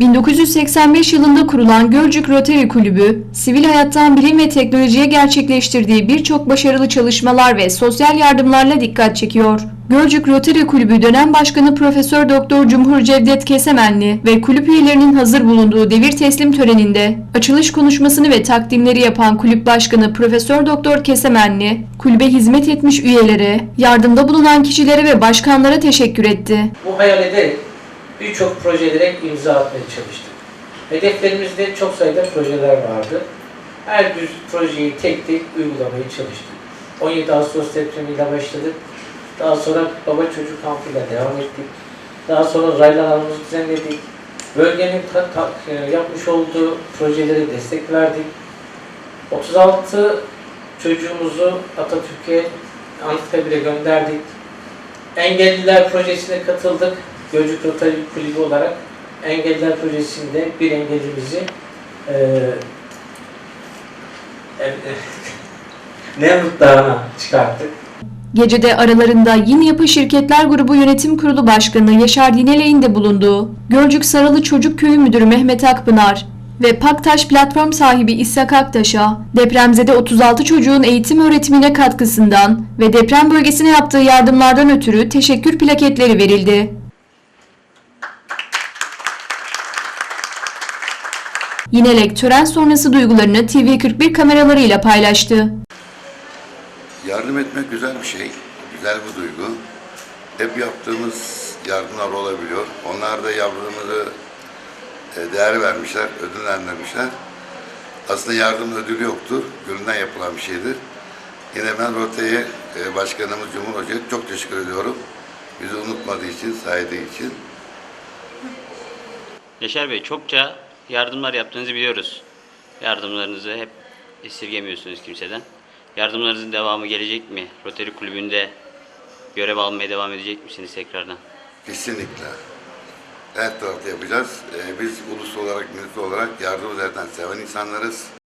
1985 yılında kurulan Gölcük Rotary Kulübü, sivil hayattan bilim ve teknolojiye gerçekleştirdiği birçok başarılı çalışmalar ve sosyal yardımlarla dikkat çekiyor. Gölcük Rotary Kulübü dönem başkanı Profesör Doktor Cumhur Cevdet Kesemenli ve kulüp üyelerinin hazır bulunduğu devir teslim töreninde açılış konuşmasını ve takdimleri yapan kulüp başkanı Profesör Doktor Kesemenli, kulübe hizmet etmiş üyelere, yardımda bulunan kişilere ve başkanlara teşekkür etti. Bu hayal ederek birçok projelere imza atmaya çalıştık. Hedeflerimizde çok sayıda projeler vardı. Her bir projeyi tek tek uygulamaya çalıştık. 17 Ağustos depremiyle başladık. Daha sonra baba çocuk kampıyla devam ettik. Daha sonra alanımızı düzenledik. Bölgenin ta- ta- e, yapmış olduğu projelere destek verdik. 36 çocuğumuzu Atatürk'e Anıtkabir'e gönderdik. Engelliler projesine katıldık. Gölcük Rotary Kulübü olarak Engelliler projesinde bir engellimizi eee e, Nemrut Dağı'na çıkarttık. Gecede aralarında Yeni Yapı Şirketler Grubu Yönetim Kurulu Başkanı Yaşar Dineley'in de bulunduğu Gölcük Saralı Çocuk Köyü Müdürü Mehmet Akpınar ve Paktaş platform sahibi İshak Aktaş'a depremzede 36 çocuğun eğitim öğretimine katkısından ve deprem bölgesine yaptığı yardımlardan ötürü teşekkür plaketleri verildi. Yinelek tören sonrası duygularını TV41 kameralarıyla paylaştı. Yardım etmek güzel bir şey, güzel bir duygu. Hep yaptığımız yardımlar olabiliyor. Onlar da yardımımızı e, değer vermişler, ödüllendirmişler. Aslında yardım ödülü yoktur, gönülden yapılan bir şeydir. Yine ben Rote'ye, Başkanımız Cumhur Hoca'ya çok teşekkür ediyorum. Bizi unutmadığı için, saydığı için. Yaşar Bey çokça yardımlar yaptığınızı biliyoruz. Yardımlarınızı hep esirgemiyorsunuz kimseden. Yardımlarınızın devamı gelecek mi? Rotary Kulübü'nde görev almaya devam edecek misiniz tekrardan? Kesinlikle. Her tarafta yapacağız. E, biz ulus olarak, millet olarak yardımı zaten seven insanlarız.